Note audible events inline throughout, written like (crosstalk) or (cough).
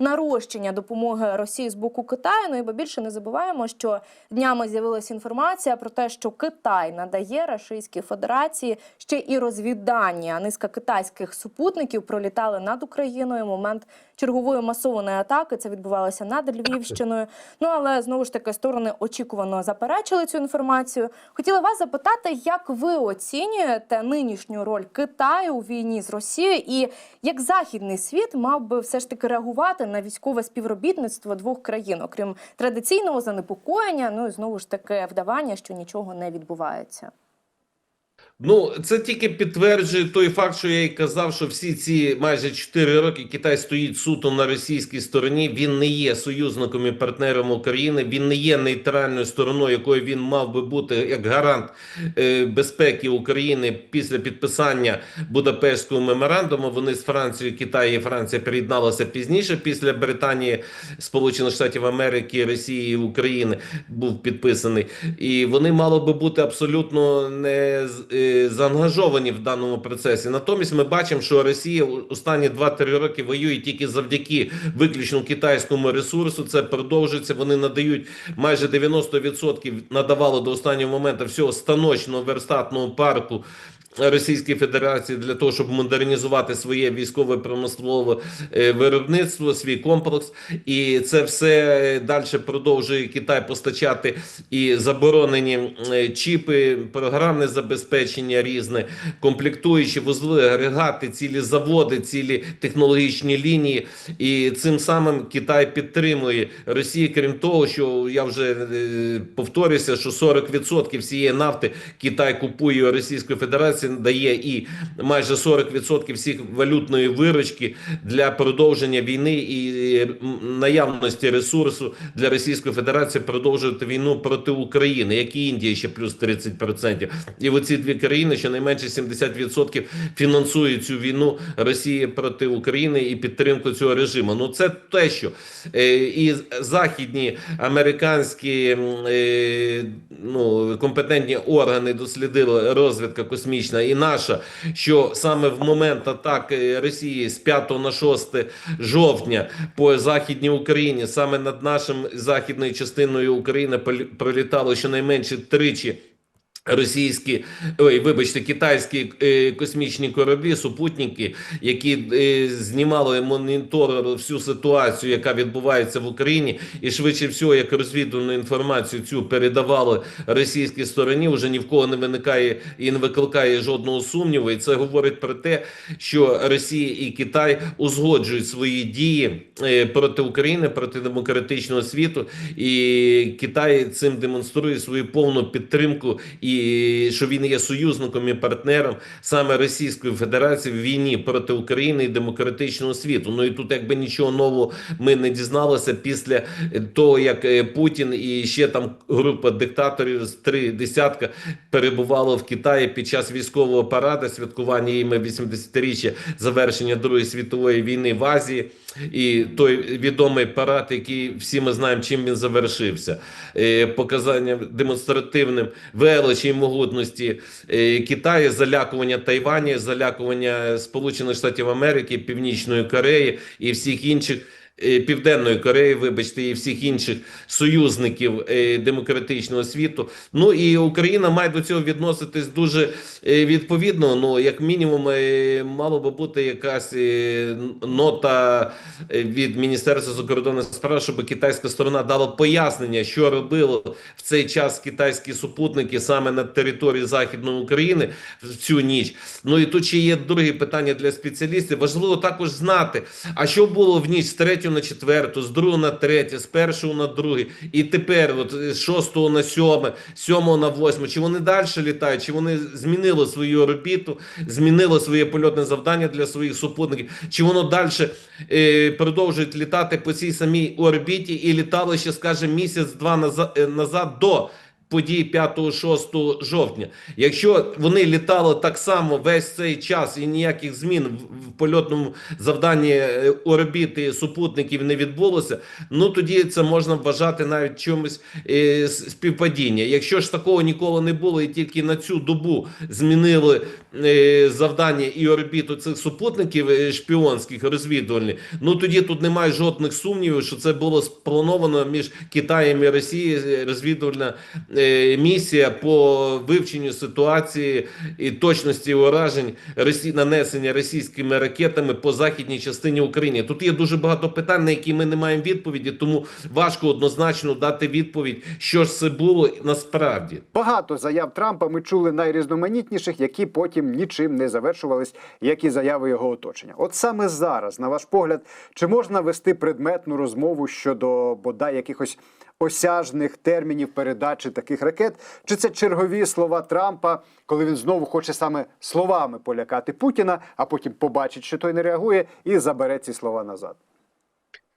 нарощення допомоги Росії з боку Китаю. Ну і бо більше не забуваємо, що днями з'явилася інформація про те, що Китай надає Російській Федерації ще і розвідання. Низка китайських супутників пролітали над Україною. Момент чергової масованої атаки це відбувалося над Львівщиною. Ну але знову ж таки сторони очікувано заперечили цю інформацію. Хотіла вас запитати, як ви оцінюєте нинішню роль Китаю у війні з Росією, і як західний світ мав би все ж таки реагувати на військове співробітництво двох країн, окрім традиційного занепокоєння, ну і знову ж таки вдавання, що нічого не відбувається. Ну, це тільки підтверджує той факт, що я й казав, що всі ці майже 4 роки Китай стоїть суто на російській стороні. Він не є союзником і партнером України. Він не є нейтральною стороною, якою він мав би бути як гарант е, безпеки України після підписання Будапештського меморандуму. Вони з Францією, Китай і Франція приєдналися пізніше. Після Британії, Сполучених Штатів Америки, Росії і України був підписаний, і вони мало би бути абсолютно не е, заангажовані в даному процесі. Натомість ми бачимо, що Росія останні 2-3 роки воює тільки завдяки виключно китайському ресурсу. Це продовжується. Вони надають майже 90% надавало до останнього моменту всього станочного верстатного парку. Російської Федерації для того, щоб модернізувати своє військове промислове е, виробництво, свій комплекс, і це все далі продовжує Китай постачати і заборонені е, чіпи, програмне забезпечення різне, комплектуючі вузли, агрегати, цілі заводи, цілі технологічні лінії. І цим самим Китай підтримує Росію. Крім того, що я вже е, повторюся, що 40% всієї нафти Китай купує Російської Федерації, дає і майже 40% всіх валютної виручки для продовження війни і е, наявності ресурсу для Російської Федерації продовжувати війну проти України, як і Індія ще плюс 30%. І оці дві країни щонайменше 70% фінансують цю війну Росії проти України і підтримку цього режиму. Ну це те, що е, і західні американські е, ну, компетентні органи дослідили розвідка космічна і наша, що саме в момент атаки Росії з 5 на 6 жовтня по західній Україні, саме над нашим західною частиною України пролітало щонайменше тричі. Російські, ой, вибачте, китайські е, космічні кораблі, супутники, які е, знімали моніторили всю ситуацію, яка відбувається в Україні, і швидше всього, як розвідувальну інформацію цю передавали російській стороні, вже ні в кого не виникає і не викликає жодного сумніву. І це говорить про те, що Росія і Китай узгоджують свої дії е, проти України, проти демократичного світу, і Китай цим демонструє свою повну підтримку і що він є союзником і партнером саме Російської Федерації в війні проти України і демократичного світу. Ну і тут, якби нічого нового ми не дізналися після того, як е, Путін і ще там група диктаторів з три десятка перебувало в Китаї під час військового параду, святкування іми 80-річчя завершення Другої світової війни в Азії. І той відомий парад, який всі ми знаємо, чим він завершився, е, показанням демонстративним величі і могутності е, Китаю, залякування Тайвані, залякування Сполучених Штатів Америки, Північної Кореї і всіх інших. Е, Південної Кореї, вибачте, і всіх інших союзників е, демократичного світу. Ну і Україна має до цього відноситись дуже е, відповідно. Ну, як мінімум, мало би бути якась нота від Міністерства закордонних справ, щоб китайська сторона дала пояснення, що робило в цей час китайські супутники саме на території Західної України в цю ніч. Ну і тут ще є друге питання для спеціалістів. Важливо також знати, а що було в ніч з 3 на 4, з 2 на 3, з 1 на 2, і тепер от з 6 на 7, 7 на 8. Чи вони далі літають, чи вони змінили свою орбіту, змінили своє польотне завдання для своїх супутників, чи воно далі е, продовжують літати по цій самій орбіті? І літало ще, скажімо, місяць-два назад, назад до подій 5-6 жовтня. Якщо вони літали так само весь цей час і ніяких змін в, польотному завданні е, орбіти супутників не відбулося, ну тоді це можна вважати навіть чимось е, співпадіння. Якщо ж такого ніколи не було, і тільки на цю добу змінили е, завдання і орбіту цих супутників шпіонських розвідувальних, ну тоді тут немає жодних сумнівів, що це було сплановано між Китаєм і Росією розвідувальна місія по вивченню ситуації і точності уражень Росі... нанесення російськими ракетами по західній частині України. Тут є дуже багато питань, на які ми не маємо відповіді, тому важко однозначно дати відповідь, що ж це було насправді. Багато заяв Трампа ми чули найрізноманітніших, які потім нічим не завершувались, як і заяви його оточення. От саме зараз, на ваш погляд, чи можна вести предметну розмову щодо бодай якихось осяжних термінів передачі таких ракет? Чи це чергові слова Трампа, коли він знову хоче саме словами полякати Путіна, а потім побачить, що той не реагує, і забере ці слова назад?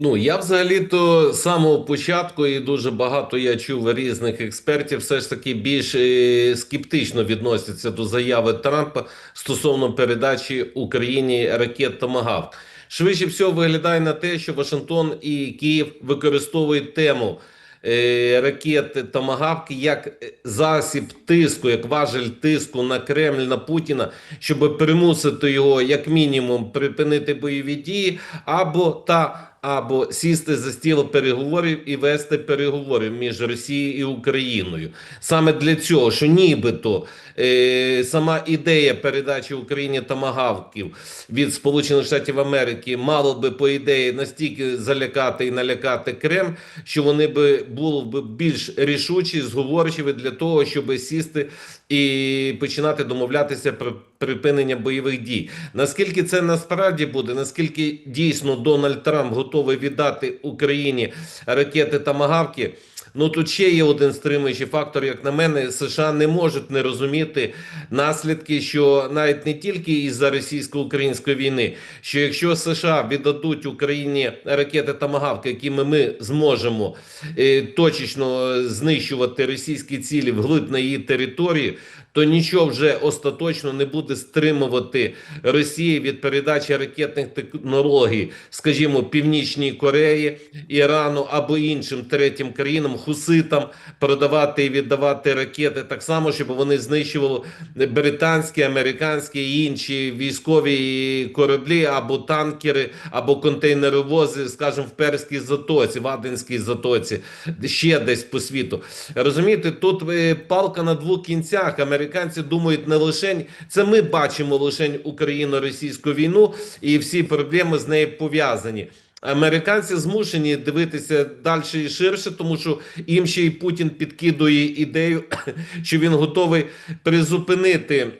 Ну, я взагалі-то з самого початку, і дуже багато я чув різних експертів, все ж таки більш е, скептично відносяться до заяви Трампа стосовно передачі Україні ракет Томагавк. Швидше всього виглядає на те, що Вашингтон і Київ використовують тему е, томагавки як е, засіб тиску, як важель тиску на Кремль, на Путіна, щоб примусити його як мінімум припинити бойові дії, або та або сісти за стіл переговорів і вести переговори між Росією і Україною. Саме для цього, що нібито е, сама ідея передачі Україні томагавків від Сполучених Штатів Америки мало би по ідеї настільки залякати і налякати Крем, що вони би були б більш рішучі, зговорчиві для того, щоб сісти і починати домовлятися про припинення бойових дій. Наскільки це насправді буде, наскільки дійсно Дональд Трамп готовий віддати Україні ракети Тамагавки? Ну тут ще є один стримуючий фактор, як на мене, США не можуть не розуміти наслідки, що навіть не тільки із-за російсько-української війни, що якщо США віддадуть Україні ракети Тамагавки, якими ми зможемо е, точечно знищувати російські цілі вглиб на її території, то нічого вже остаточно не буде стримувати Росії від передачі ракетних технологій, скажімо, Північній Кореї, Ірану або іншим третім країнам, хуситам продавати і віддавати ракети так само, щоб вони знищували британські, американські і інші військові кораблі або танкери, або контейнеровози, скажімо, в Перській затоці, в Аденській затоці, ще десь по світу. Розумієте, тут е, палка на двох кінцях. Американці думають не лише це. Ми бачимо лише україно-російську війну і всі проблеми з нею пов'язані. Американці змушені дивитися далі і ширше, тому що їм ще й Путін підкидує ідею, (clears throat) що він готовий призупинити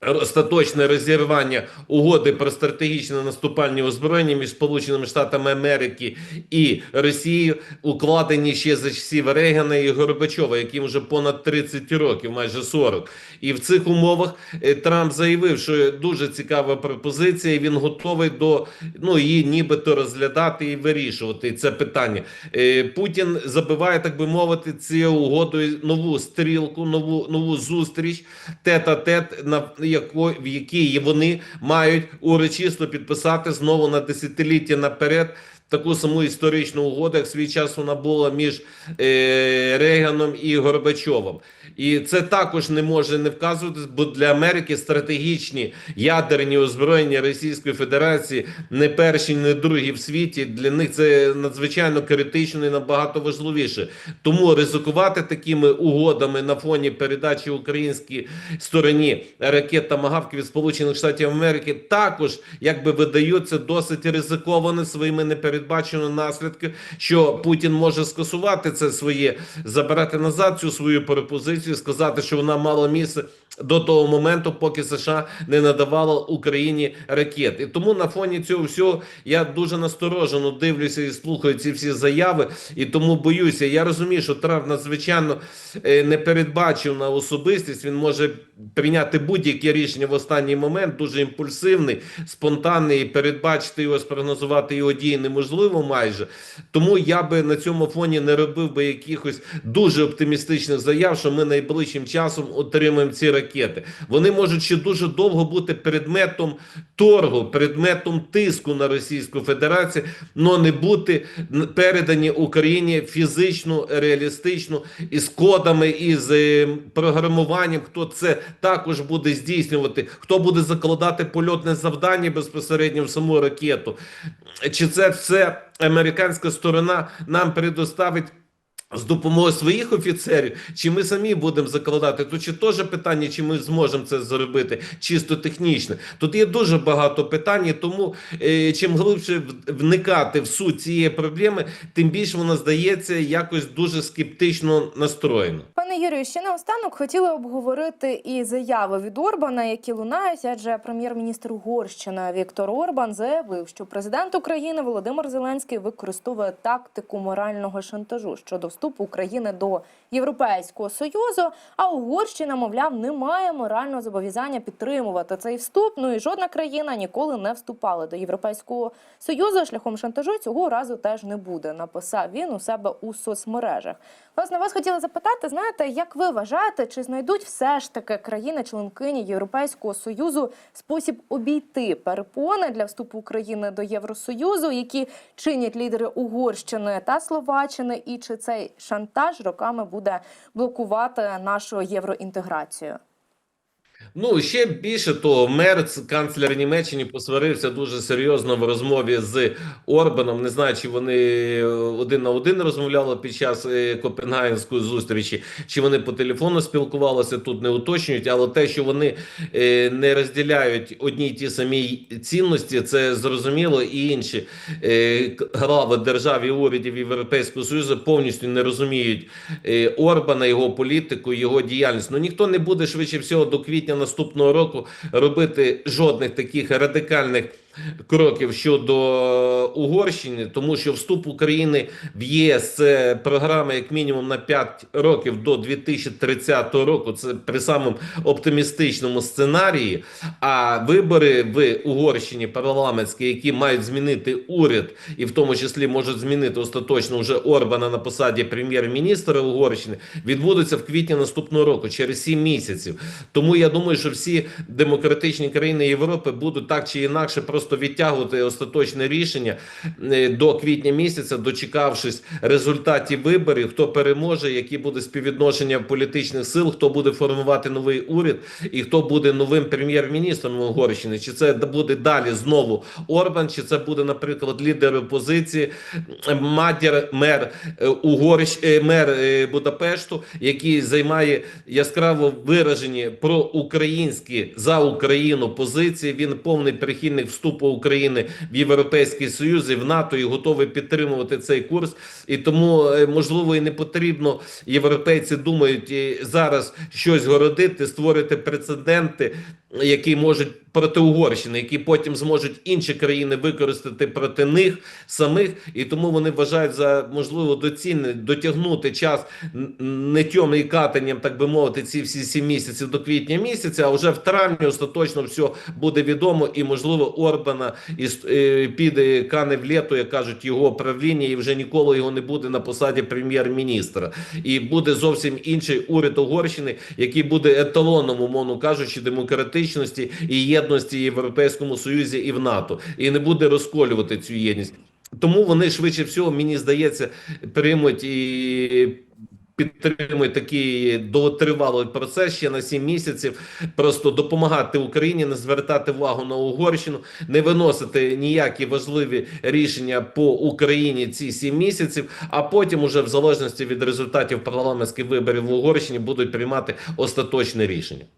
остаточне розірвання угоди про стратегічне наступальні озброєння між Сполученими Штатами Америки і Росією, укладені ще за часів Рейгана і Горбачова, яким вже понад 30 років, майже 40. І в цих умовах е, Трамп заявив, що дуже цікава пропозиція, і він готовий до ну її нібито розглядати і вирішувати це питання. Е, Путін забиває, так би мовити, цією угодою нову стрілку, нову нову зустріч тет-а-тет, на яко, в якій вони мають урочисто підписати знову на десятиліття наперед. Таку саму історичну угоду, як свій час вона була між е, Рейганом і Горбачовим. І це також не може не вказуватись, бо для Америки стратегічні ядерні озброєння Російської Федерації не перші, не другі в світі. Для них це надзвичайно критично і набагато важливіше. Тому ризикувати такими угодами на фоні передачі українській стороні ракет Тамагавки від Сполучених Штатів Америки також якби видаються досить ризиковано своїми непередбаченими наслідками, що Путін може скасувати це своє, забирати назад цю свою пропозицію, сказати, що вона мала місце до того моменту, поки США не надавало Україні ракет. І тому на фоні цього всього я дуже насторожено дивлюся і слухаю ці всі заяви, і тому боюся. Я розумію, що Трамп надзвичайно е, непередбачена особистість. Він може прийняти будь-яке рішення в останній момент, дуже імпульсивний, спонтанний. Передбачити його, спрогнозувати його дії неможливо майже. Тому я би на цьому фоні не робив би якихось дуже оптимістичних заяв, що ми найближчим часом отримаємо ці ракети. Вони можуть ще дуже довго бути предметом торгу, предметом тиску на Російську Федерацію, але не бути передані Україні фізично, реалістично із кодами, із е, програмуванням. Хто це також буде здійснювати, хто буде закладати польотне завдання безпосередньо в саму ракету. Чи це все американська сторона нам предоставить? З допомогою своїх офіцерів, чи ми самі будемо закладати, то чи теж питання, чи ми зможемо це зробити чисто технічно. Тут є дуже багато питань, тому е, чим глибше вникати в суть цієї проблеми, тим більше вона здається якось дуже скептично настроєна. Пане Юрію, ще наостанок хотіли обговорити і заяви від Орбана, які лунають, адже прем'єр-міністр Угорщини Віктор Орбан заявив, що президент України Володимир Зеленський використовує тактику морального шантажу щодо вступу України до Європейського союзу. А Угорщина, мовляв, не має морального зобов'язання підтримувати цей вступ. Ну і жодна країна ніколи не вступала до Європейського союзу. Шляхом шантажу цього разу теж не буде. Написав він у себе у соцмережах. Власне, вас хотіла запитати, знаєте, як ви вважаєте, чи знайдуть все ж таки країни-членкині Європейського союзу спосіб обійти перепони для вступу України до Євросоюзу, які чинять лідери Угорщини та Словаччини, і чи цей шантаж роками буде блокувати нашу євроінтеграцію? Ну ще більше того, Мерц, канцлер Німеччини, посварився дуже серйозно в розмові з Орбаном. Не знаю, чи вони е, один на один розмовляли під час е, Копенгагенської зустрічі, чи вони по телефону спілкувалися. Тут не уточнюють, але те, що вони е, не розділяють одні й ті самі цінності, це зрозуміло. І інші глави держав і урядів Європейського союзу повністю не розуміють Орбана, його політику, його діяльність. Ну ніхто не буде швидше всього до квітня наступного року робити жодних таких радикальних. Кроків щодо Угорщини, тому що вступ України в ЄС це програма як мінімум на 5 років до 2030 року. Це при самому оптимістичному сценарії. А вибори в Угорщині парламентські, які мають змінити уряд, і в тому числі можуть змінити остаточно вже Орбана на посаді прем'єр-міністра Угорщини, відбудуться в квітні наступного року, через 7 місяців. Тому я думаю, що всі демократичні країни Європи будуть так чи інакше просто відтягувати остаточне рішення е, до квітня місяця, дочекавшись результатів виборів, хто переможе, які буде співвідношення політичних сил, хто буде формувати новий уряд і хто буде новим прем'єр-міністром Угорщини. Чи це буде далі знову Орбан, чи це буде, наприклад, лідер опозиції Мадір, мер е, Угорщ, е, мер Будапешту, який займає яскраво виражені проукраїнські за Україну позиції. Він повний прихильник вступу України в Європейський Союз і в НАТО і готовий підтримувати цей курс. І тому е, можливо і не потрібно. Європейці думають зараз щось городити, створити прецеденти, які можуть проти Угорщини, які потім зможуть інші країни використати проти них самих, і тому вони вважають за можливо доцільне дотягнути час не тьом і катанням, так би мовити, ці всі сім місяців до квітня місяця. А вже в травні остаточно все буде відомо, і можливо Орбана із е, піде кане в літо, як кажуть, його правління, і вже ніколи його не буде на посаді прем'єр-міністра. І буде зовсім інший уряд Угорщини, який буде еталоном, умовно кажучи, демократичності і єдності в Європейському Союзі і в НАТО, і не буде розколювати цю єдність. Тому вони швидше всього, мені здається, приймуть і підтримують такий довготривалий процес ще на 7 місяців. Просто допомагати Україні, не звертати увагу на Угорщину, не виносити ніякі важливі рішення по Україні ці 7 місяців. А потім, уже в залежності від результатів парламентських виборів в Угорщині, будуть приймати остаточне рішення.